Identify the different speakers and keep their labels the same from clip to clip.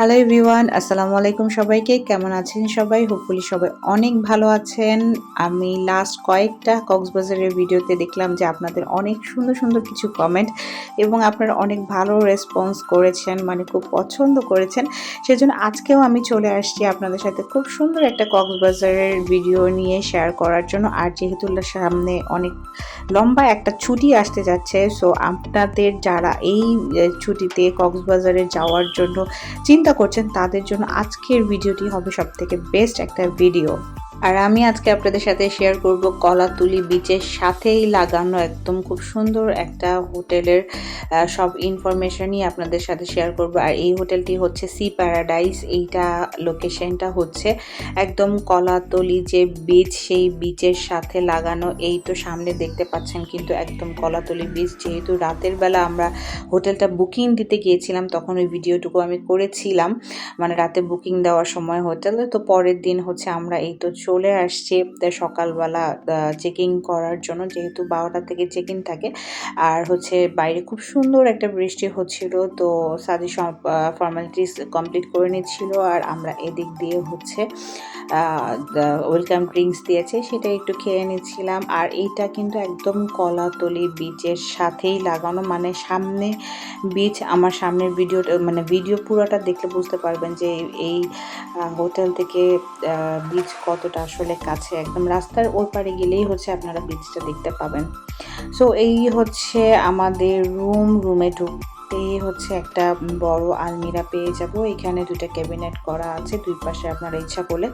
Speaker 1: Hello everyone আসসালামু আলাইকুম সবাইকে। কেমন আছেন সবাই? হোপফুলি সবাই অনেক ভালো আছেন। আমি লাস্ট কয়েকটা কক্সবাজারের ভিডিওতে দেখলাম যে আপনাদের অনেক সুন্দর সুন্দর কিছু কমেন্ট এবং আপনারা অনেক ভালো রেসপন্স করেছেন মানে খুব পছন্দ করেছেন। সেজন্য আজকেও আমি চলে আসছি আপনাদের সাথে খুব সুন্দর একটা কক্সবাজারের ভিডিও নিয়ে শেয়ার করার জন্য। আর যেহেতু সামনে অনেক লম্বা একটা ছুটি আসতে যাচ্ছে সো আপনাদের যারা এই ছুটিতে কক্সবাজারে যাওয়ার জন্য চিন্তা করছেন তাদের জন্য আজকের ভিডিওটি হবে সব থেকে বেস্ট একটা ভিডিও আর আমি আজকে আপনাদের সাথে শেয়ার করব কলাতুলি বিচের সাথেই লাগানো একদম খুব সুন্দর একটা হোটেলের সব ইনফরমেশনই আপনাদের সাথে শেয়ার করব। আর এই হোটেলটি হচ্ছে সি প্যারাডাইস এইটা লোকেশনটা হচ্ছে একদম কলাতলি যে বিচ সেই বিচের সাথে লাগানো। এই তো সামনে দেখতে পাচ্ছেন কিন্তু একদম কলাতলি বিচ যেহেতু রাতের বেলা আমরা হোটেলটা বুকিং দিতে গিয়েছিলাম, তখন ওই ভিডিওটুকু আমি করেছিলাম। মানে রাতে বুকিং দেওয়ার সময় হোটেলে, তো পরের দিন হচ্ছে আমরা এই তো চলে আসছে সকালবেলা চেকিং করার জন্য, যেহেতু বারোটা থেকে চেক থাকে। আর হচ্ছে বাইরে খুব সুন্দর একটা বৃষ্টি হচ্ছিল, তো সাজি ফর্মালিটিস কমপ্লিট করে নিচ্ছিল। আর আমরা এদিক দিয়ে হচ্ছে ওয়েলকাম ড্রিঙ্কস দিয়েছে, সেটা একটু খেয়ে নিচ্ছিলাম। আর এইটা কিন্তু একদম কলাতলি বিচের সাথেই লাগানো। মানে সামনে বিচ আমার সামনের ভিডিও মানে ভিডিও পুরোটা দেখলে বুঝতে পারবেন যে এই হোটেল থেকে বিচ কতটা আসলে কাছে। একদম রাস্তার ওই পারে গেলেই হচ্ছে আপনারা বিচটা দেখতে পাবেন। সো এই হচ্ছে আমাদের রুম রুমে ঢুকতেই হচ্ছে একটা বড় আলমিরা পেয়ে যাব। এখানে দুইটা ক্যাবিনেট করা আছে, দুই পাশে আপনারা ইচ্ছা করলে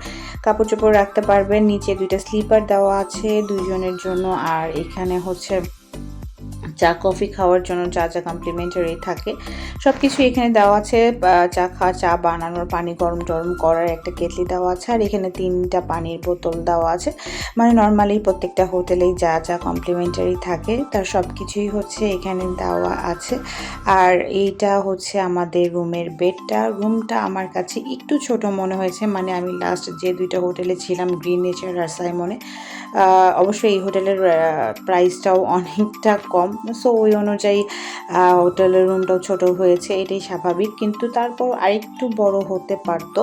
Speaker 1: কাপড় চোপড় রাখতে পারবেন, নিচে দুইটা স্লিপার দেওয়া আছে দুইজনের জন্য। আর এখানে হচ্ছে চা, কফি খাওয়ার জন্য যা যা কমপ্লিমেন্টারি থাকে সব কিছু এখানে দেওয়া আছে। চা খাওয়া, চা বানানোর পানি গরম টরম করার একটা কেটলি দেওয়া আছে, আর এখানে তিনটা পানির বোতল দেওয়া আছে। মানে নর্মালি প্রত্যেকটা হোটেলেই যা যা কমপ্লিমেন্টারি থাকে, তার সব কিছুই হচ্ছে এখানে দেওয়া আছে। আর এইটা হচ্ছে আমাদের রুমের বেডটা। রুমটা আমার কাছে একটু ছোট মনে হয়েছে মানে আমি লাস্ট যে দুইটা হোটেলে ছিলাম গ্রিন নেচার আর সাইমনে অবশ্যই এই হোটেলের প্রাইসটাও অনেকটা কম। সো ওই অনুযায়ী হোটেলের রুমটাও ছোট হয়েছে, এটাই স্বাভাবিক। কিন্তু তারপর আরেকটু বড় হতে পারতো।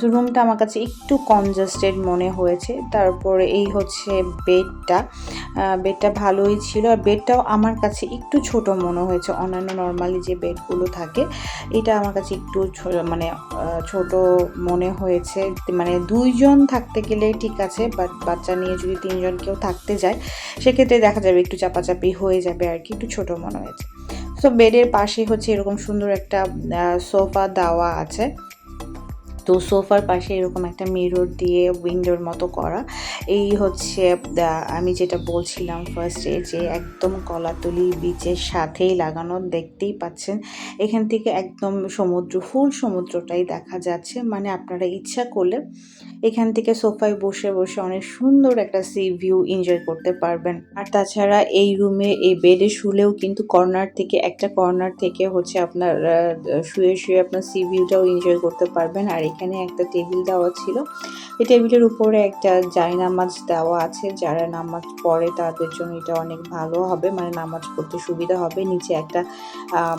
Speaker 1: সো রুমটা আমার কাছে একটু কনজাস্টেড মনে হয়েছে। তারপরে এই হচ্ছে বেডটা বেডটা ভালোই ছিল। আর বেডটাও আমার কাছে একটু ছোট মনে হয়েছে। অন্যান্য নর্মালি যে বেডগুলো থাকে, এটা আমার কাছে একটু মানে ছোট মনে হয়েছে। মানে দুইজন থাকতে গেলে ঠিক আছে বাট বাচ্চা নিয়ে যদি তিনজন কেউ থাকতে যায়, সেক্ষেত্রে দেখা যাবে একটু চাপাচাপি হয়ে যাবে। আর কি, একটু ছোট মনে হয়েছে। সো বেডের পাশে হচ্ছে এরকম সুন্দর একটা সোফা দেওয়া আছে। তো সোফার পাশে এরকম একটা মিরর দিয়ে উইন্ডোর মতো করা। এই হচ্ছে আমি যেটা বলছিলাম ফার্স্টে যে একদম কলাতলি বিচের সাথেই লাগানো, দেখতেই পাচ্ছেন। এখান থেকে একদম সমুদ্র ফুল সমুদ্রটাই দেখা যাচ্ছে। মানে আপনারা ইচ্ছা করলে এখান থেকে সোফায় বসে বসে অনেক সুন্দর একটা সি ভিউ এনজয় করতে পারবেন। আর তাছাড়া এই রুমে এই বেডে শুলেও কিন্তু কর্নার থেকে, একটা কর্নার থেকে হচ্ছে আপনার শুয়ে শুয়ে আপনার সি ভিউটাও এনজয় করতে পারবেন। আর এখানে একটা টেবিল দেওয়া ছিল। এই টেবিলের উপরে একটা জায়নামাজ দেওয়া আছে। যারা নামাজ পড়ে তাদের জন্য এটা অনেক ভালো হবে। মানে নামাজ পড়তে সুবিধা হবে। নিচে একটা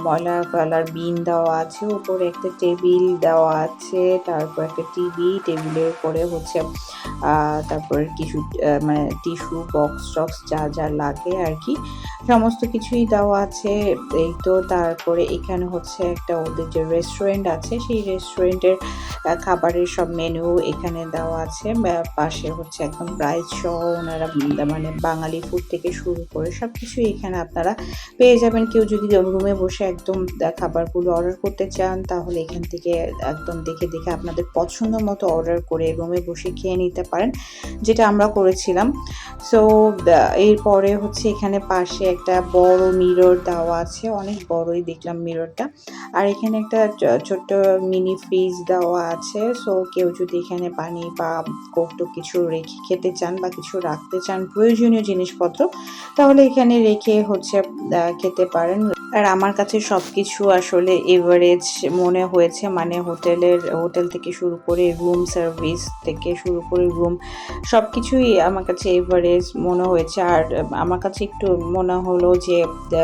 Speaker 1: ময়লা ফেলার বিন দেওয়া আছে। উপরে একটা টেবিল দেওয়া আছে। তারপর একটা টিভি। টেবিলের উপরে হচ্ছে তারপর কিছু মানে টিস্যু, বক্স, টক্স যা যা লাগে আর কি সমস্ত কিছুই দেওয়া আছে। এই তো তারপরে এখানে হচ্ছে একটা ওদের যে রেস্টুরেন্ট আছে, সেই রেস্টুরেন্টের খাবারের সব মেনু এখানে দেওয়া আছে। পাশে হচ্ছে একদম প্রাইস সহ ওনারা মানে বাঙালি ফুড থেকে শুরু করে সব কিছুই এখানে আপনারা পেয়ে যাবেন। কেউ যদি রুমে বসে একদম খাবারগুলো অর্ডার করতে চান, তাহলে এখান থেকে একদম দেখে দেখে আপনাদের পছন্দ মতো অর্ডার করে রুমে বসে খেয়ে নিতে পারেন, যেটা আমরা করেছিলাম। সো এরপরে হচ্ছে এখানে পাশে একটা বড় মিরর দেওয়া আছে। অনেক বড়ই দেখলাম মিররটা আর এখানে একটা ছোট্ট মিনি ফ্রিজ দেওয়া আছে। সো কেউ যদি এখানে পানি বা কৌটো কিছু রেখে খেতে চান বা কিছু রাখতে চান, প্রয়োজনীয় জিনিসপত্র, তাহলে এখানে রেখে হচ্ছে খেতে পারেন। আর আমার কাছে সব কিছু আসলে এভারেজ মনে হয়েছে মানে হোটেলের, হোটেল থেকে শুরু করে রুম সার্ভিস থেকে শুরু করে রুম সব কিছুই আমার কাছে এভারেজ মনে হয়েছে। আর আমার কাছে একটু মনে হলো যে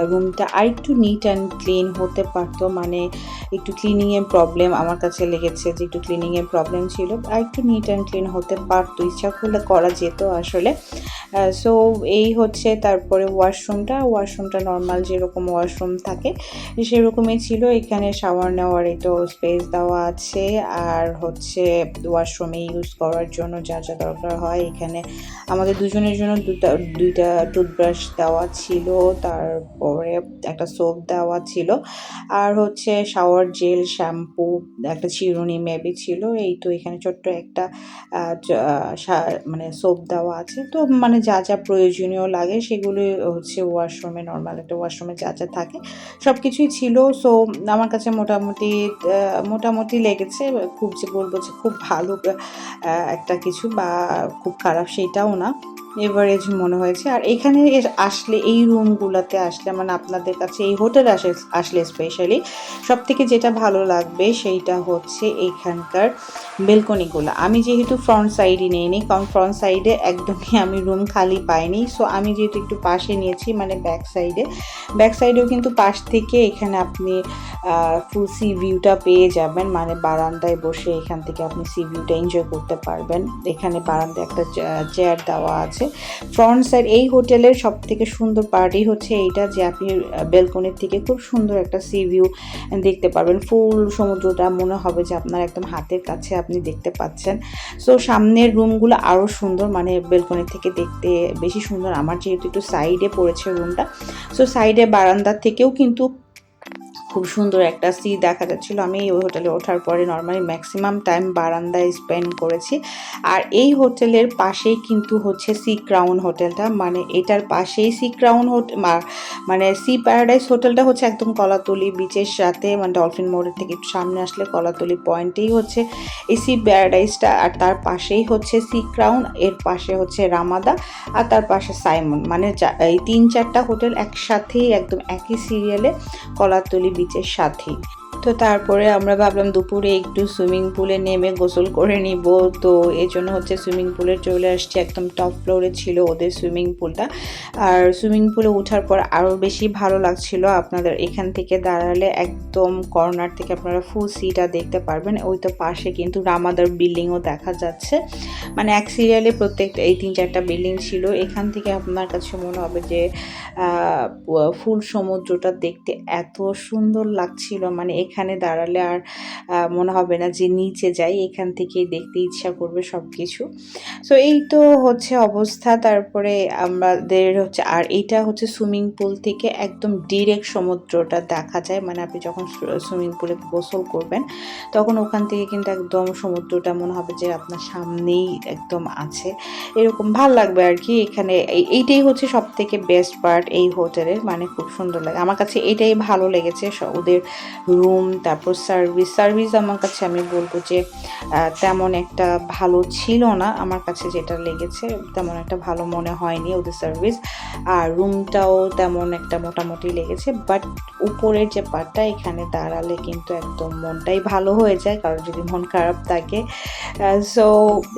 Speaker 1: রুমটা আর একটু নিট অ্যান্ড ক্লিন হতে পারতো মানে একটু ক্লিনিংয়ের প্রবলেম আমার কাছে লেগেছে যে, একটু ক্লিনিংয়ের প্রবলেম ছিল আর একটু নিট অ্যান্ড ক্লিন হতে পারতো, ইচ্ছা করলে করা যেত আসলে। সো এই হচ্ছে তারপরে ওয়াশরুমটা ওয়াশরুমটা নর্মাল যেরকম ওয়াশরুম থাকে। সেরকমই ছিল। এখানে শাওয়ার নেওয়ার একটু স্পেস দেওয়া আছে। আর হচ্ছে ওয়াশরুমে ইউজ করার জন্য যা যা দরকার হয়। এখানে আমাদের দুজনের জন্য দুটা, দুইটা টুথব্রাশ দেওয়া ছিল। তারপরে একটা সোপ দেওয়া ছিল। আর হচ্ছে শাওয়ার জেল শ্যাম্পু একটা চিরুনি মেবি ছিল। এই তো এখানে ছোট্ট একটা মানে সোপ দেওয়া আছে। তো মানে যা যা প্রয়োজনীয় লাগে সেগুলো হচ্ছে ওয়াশরুমে নর্মাল একটা ওয়াশরুমে যা যা থাকে। সব কিছুই ছিল সো আমার কাছে মোটামুটি মোটামুটি লেগেছে। খুব যে বলব যে খুব ভালো একটা কিছু বা খুব খারাপ সেটাও না। এভারেজ মনে হয়েছে। আর এখানে আসলে এই রুমগুলোতে আসলে মানে আপনাদের কাছে এই হোটেল আসে আসলে স্পেশালি সব থেকে যেটা ভালো লাগবে সেইটা হচ্ছে এইখানকার বেলকনিগুলো। আমি যেহেতু ফ্রন্ট সাইডে নিইনি, কারণ ফ্রন্ট সাইডে একদমই আমি রুম খালি পাইনি। সো আমি যেহেতু একটু পাশে নিয়েছি মানে ব্যাক সাইডে ব্যাক সাইডেও কিন্তু পাশ থেকে এখানে আপনি ফুল সি ভিউটা পেয়ে যাবেন। মানে বারান্দায় বসে এখান থেকে আপনি সি ভিউটা এনজয় করতে পারবেন। এখানে বারান্দায় একটা চেয়ার দেওয়া আছে। ফ্রন্ট সাইড এই হোটেলের সব থেকে সুন্দর পার্টি হচ্ছে এইটা যে আপনি বেলকনির থেকে খুব সুন্দর একটা সি ভিউ দেখতে পারবেন। ফুল সমুদ্রটা মনে হবে যে আপনার একদম হাতের কাছে আপনি দেখতে পাচ্ছেন। সো সামনের রুমগুলো আরও সুন্দর মানে বেলকনি থেকে দেখতে বেশি সুন্দর। আমার যেহেতু একটু সাইডে পড়েছে রুমটা, সো সাইডে বারান্দার থেকেও কিন্তু খুব সুন্দর একটা সি দেখা যাচ্ছিল। আমি ওই হোটেলে ওঠার পরে নর্মালি ম্যাক্সিমাম টাইম বারান্দায় স্পেন্ড করেছি। আর এই হোটেলের পাশেই কিন্তু হচ্ছে সি ক্রাউন হোটেলটা। মানে এটার পাশেই সি ক্রাউন হোটেল মানে সি প্যারাডাইস হোটেলটা হচ্ছে একদম কলাতলি বিচের সাথে মানে ডলফিন মোড়ের থেকে একটু সামনে আসলে কলাতলি পয়েন্টেই হচ্ছে এই সি প্যারাডাইসটা। আর তার পাশেই হচ্ছে সি ক্রাউন, এর পাশে হচ্ছে রামাদা, আর তার পাশে সাইমন। মানে এই তিন চারটা হোটেল একসাথেই একদম একই সিরিয়ালে কলাতলি বিচের সাথেই তো তারপরে আমরা ভাবলাম দুপুরে একটু সুইমিং পুলে নেমে গোসল করে নিব। তো এই জন্য হচ্ছে সুইমিং পুলে চলে আসছি। একদম টপ ফ্লোরে ছিল ওদের সুইমিং পুলটা। আর সুইমিং পুলে ওঠার পর আরও বেশি ভালো লাগছিল আপনাদের এখান থেকে দাঁড়ালে একদম কর্নার থেকে আপনারা ফুল সিটা দেখতে পারবেন। ওই তো পাশে কিন্তু রামাদার বিল্ডিংও দেখা যাচ্ছে। মানে এক সিরিয়ালে প্রত্যেকটা এই তিন চারটা বিল্ডিং ছিল। এখান থেকে আপনার কাছে মনে হবে যে ফুল সমুদ্রটা দেখতে এত সুন্দর লাগছিল। মানে এখানে দাঁড়ালে আর মনে হবে না যে নিচে যাই, এখান থেকেই দেখতে ইচ্ছা করবে সব কিছু সো এই তো হচ্ছে অবস্থা। তারপরে আমাদের হচ্ছে, আর এইটা হচ্ছে সুইমিং পুল থেকে একদম ডিরেক্ট সমুদ্রটা দেখা যায়। মানে আপনি যখন সুইমিং পুলে গোসল করবেন, তখন ওখান থেকে কিন্তু একদম সমুদ্রটা মনে হবে যে আপনার সামনেই একদম আছে। এরকম ভালো লাগবে আর কি এখানে। এইটাই হচ্ছে সব থেকে বেস্ট পার্ট এই হোটেলের মানে খুব সুন্দর লাগে। আমার কাছে এটাই ভালো লেগেছে। ওদের রুম রুম তারপর সার্ভিস সার্ভিস আমার কাছে আমি বলব যে তেমন একটা ভালো ছিল না আমার কাছে যেটা লেগেছে, তেমন একটা ভালো মনে হয়নি ওদের সার্ভিস আর রুমটাও তেমন একটা মোটামুটি লেগেছে বাট উপরের যে পার্টটা এখানে দাঁড়ালে কিন্তু একদম মনটাই ভালো হয়ে যায়, কারণ যদি মন খারাপ থাকে। সো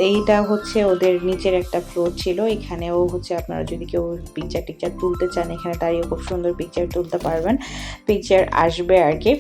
Speaker 1: এইটা হচ্ছে ওদের নিচের একটা ফ্লোর ছিল, এখানেও হচ্ছে আপনারা যদি কেউ পিকচার টিকচার তুলতে চান, এখানে দাঁড়িয়ে খুব সুন্দর পিকচার তুলতে পারবেন। পিকচার আসবে আর কি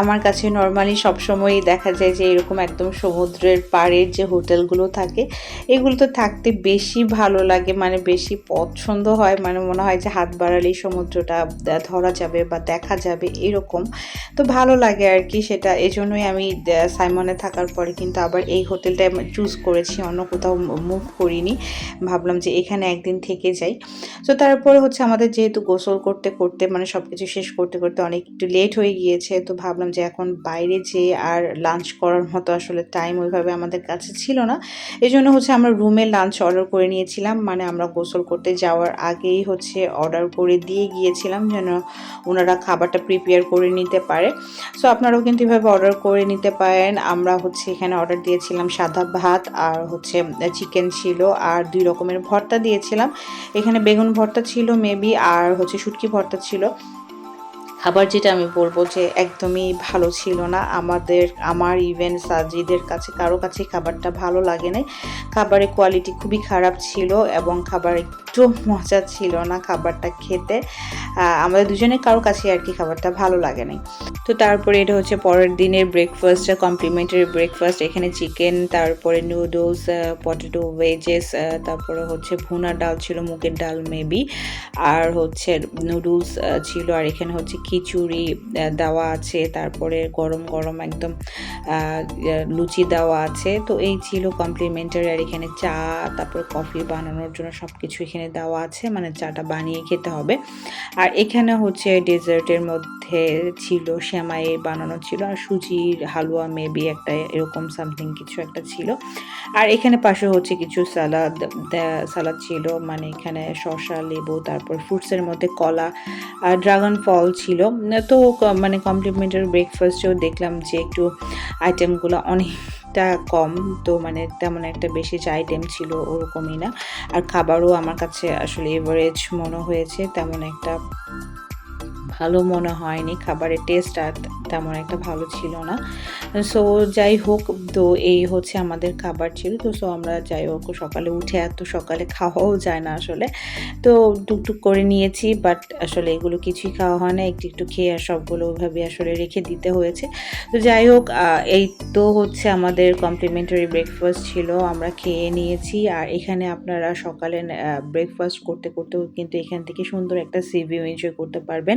Speaker 1: আমার কাছে নর্মালি সবসময়ই দেখা যায় যে এরকম একদম সমুদ্রের পাড়ের যে হোটেলগুলো থাকে এগুলো তো থাকতে বেশি ভালো লাগে মানে বেশি পছন্দ হয়। মানে মনে হয় যে হাত বাড়ালেই সমুদ্রটা ধরা যাবে বা দেখা যাবে এরকম। তো ভালো লাগে আর কি সেটা। এই জন্যই আমি সাইমনে থাকার পরে কিন্তু আবার এই হোটেলটা চুজ করেছি, অন্য কোথাও মুভ করিনি। ভাবলাম যে এখানে একদিন থেকে যাই। তো তারপরে হচ্ছে আমাদের যেহেতু গোসল করতে করতে মানে সব কিছু শেষ করতে করতে অনেক একটু লেট হয়ে গিয়েছে, তো ভাবলাম যে এখন বাইরে যেয়ে আর লাঞ্চ করার মতো আসলে টাইম ওইভাবে আমাদের কাছে ছিল না। এই জন্য হচ্ছে আমরা রুমে লাঞ্চ অর্ডার করে নিয়েছিলাম। মানে আমরা গোসল করতে যাওয়ার আগেই হচ্ছে অর্ডার করে দিয়ে গিয়েছিলাম যেন ওনারা খাবারটা প্রিপেয়ার করে নিতে পারে। সো আপনারাও কিন্তু এভাবে অর্ডার করে নিতে পারেন। আমরা হচ্ছে এখানে অর্ডার দিয়েছিলাম সাদা ভাত আর হচ্ছে চিকেন ছিল আর দুই রকমের ভর্তা দিয়েছিলাম। এখানে বেগুন ভর্তা ছিল মেবি আর হচ্ছে শুটকি ভর্তা ছিল। খাবার যেটা আমি বলব যে একদমই ভালো ছিল না। আমাদের, আমার ইভেন সাজিদের কাছে, কারও কাছে খাবারটা ভালো লাগে নাই। খাবারের কোয়ালিটি খুবই খারাপ ছিল এবং খাবার একটু মজা ছিল না খাবারটা খেতে। আমাদের দুজনে কারও কাছে আর কি খাবারটা ভালো লাগে নাই। তো তারপরে এটা হচ্ছে পরের দিনের ব্রেকফাস্ট কমপ্লিমেন্টারি ব্রেকফাস্ট এখানে চিকেন তারপরে নুডলস পটেটো ভেজেস তারপরে হচ্ছে ভুনা ডাল ছিল, মুগের ডাল মেবি আর হচ্ছে নুডলস ছিল, আর এখানে হচ্ছে খিচুড়ি দেওয়া আছে, তারপরে গরম গরম একদম লুচি দেওয়া আছে। তো এই ছিল কমপ্লিমেন্টারি আর এখানে চা, তারপর কফি বানানোর জন্য সব কিছু এখানে দেওয়া আছে মানে চাটা বানিয়ে খেতে হবে। আর এখানে হচ্ছে ডেজার্টের মধ্যে ছিল শ্যামাই বানানো ছিল, আর সুজির হালুয়া মেবি একটা এরকম সামথিং কিছু একটা ছিল। আর এখানে পাশে হচ্ছে কিছু সালাদ সালাদ ছিল মানে এখানে শসা, লেবু, তারপর ফ্রুটসের মধ্যে কলা আর ড্রাগন ফল ছিল। তো মানে কমপ্লিমেন্টারি ব্রেকফাস্টেও দেখলাম যে একটু আইটেমগুলো অনেকটা কম, তো মানে তেমন একটা বেশি আইটেম ছিল ওরকমই না। আর খাবারও আমার কাছে আসলে এভারেজ মনে হয়েছে, তেমন একটা ভালো মনে হয়নি, খাবারের টেস্ট আর তেমন একটা ভালো ছিল না। সো যাই হোক, তো এই হচ্ছে আমাদের খাবার ছিল। তো সো আমরা যাই হোক, সকালে উঠে এত সকালে খাওয়াও যায় না আসলে। তো, টুকটুক করে নিয়েছি বাট আসলে এগুলো কিছুই খাওয়া হয় না। একটু একটু খেয়ে আর সবগুলো ওইভাবে আসলে রেখে দিতে হয়েছে। তো, যাই হোক এই তো হচ্ছে আমাদের কমপ্লিমেন্টারি ব্রেকফাস্ট ছিল। আমরা খেয়ে নিয়েছি। আর এখানে আপনারা সকালে ব্রেকফাস্ট করতে, করতেও কিন্তু এখান থেকে সুন্দর একটা সিভিউ এনজয় করতে পারবেন।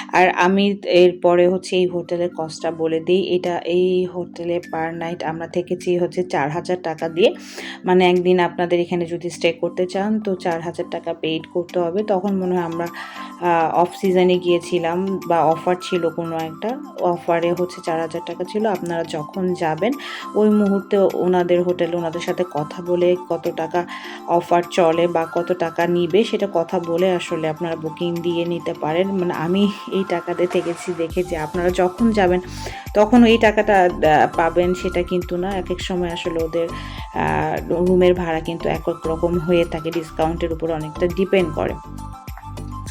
Speaker 1: আর আমি এরপরে হচ্ছে এই হোটেলের কস্টটা বলে দিই। এটা এই হোটেলে পার নাইট আমরা থেকেছি হচ্ছে চার হাজার টাকা দিয়ে। মানে একদিন আপনাদের এখানে যদি স্টে করতে চান, তো চার হাজার টাকা পেইড করতে হবে। তখন মনে হয় আমরা অফ সিজনে গিয়েছিলাম বা অফার ছিল কোনো একটা। অফারে হচ্ছে চার হাজার টাকা ছিল। আপনারা যখন যাবেন, ওই মুহূর্তে ওনাদের হোটেলে ওনাদের সাথে কথা বলে কত টাকা অফার চলে বা কত টাকা নিবে, সেটা কথা বলে আসলে আপনারা বুকিং দিয়ে নিতে পারেন। মানে আমি এই টাকাতে থেকেছি দেখে যে আপনারা যখন যাবেন, তখন এই টাকাটা পাবেন সেটা কিন্তু না। এক এক সময় আসলে ওদের রুমের ভাড়া কিন্তু এক এক রকম হয়ে থাকে ডিসকাউন্টের উপর অনেকটা ডিপেন্ড করে।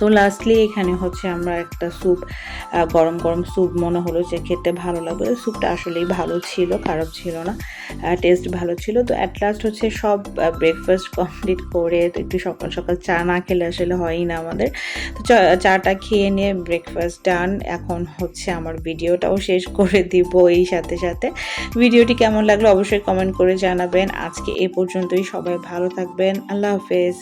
Speaker 1: সো লাস্টলি এখানে হচ্ছে আমরা একটা স্যুপ গরম গরম স্যুপ মনে হলো যে খেতে ভালো লাগবে। স্যুপটা আসলেই ভালো ছিল, খারাপ ছিল না টেস্ট ভালো ছিল। তো অ্যাট লাস্ট হচ্ছে সব ব্রেকফাস্ট কমপ্লিট করে তো একটু সকাল সকাল চা না খেলে আসলে হয়ই না আমাদের। তো চাটা খেয়ে নিয়ে ব্রেকফাস্ট ডান এখন হচ্ছে আমার ভিডিওটাও শেষ করে দিব এই সাথে সাথে। ভিডিওটি কেমন লাগল অবশ্যই কমেন্ট করে জানাবেন। আজকে এ পর্যন্তই, সবাই ভালো থাকবেন। আল্লাহ হাফেজ।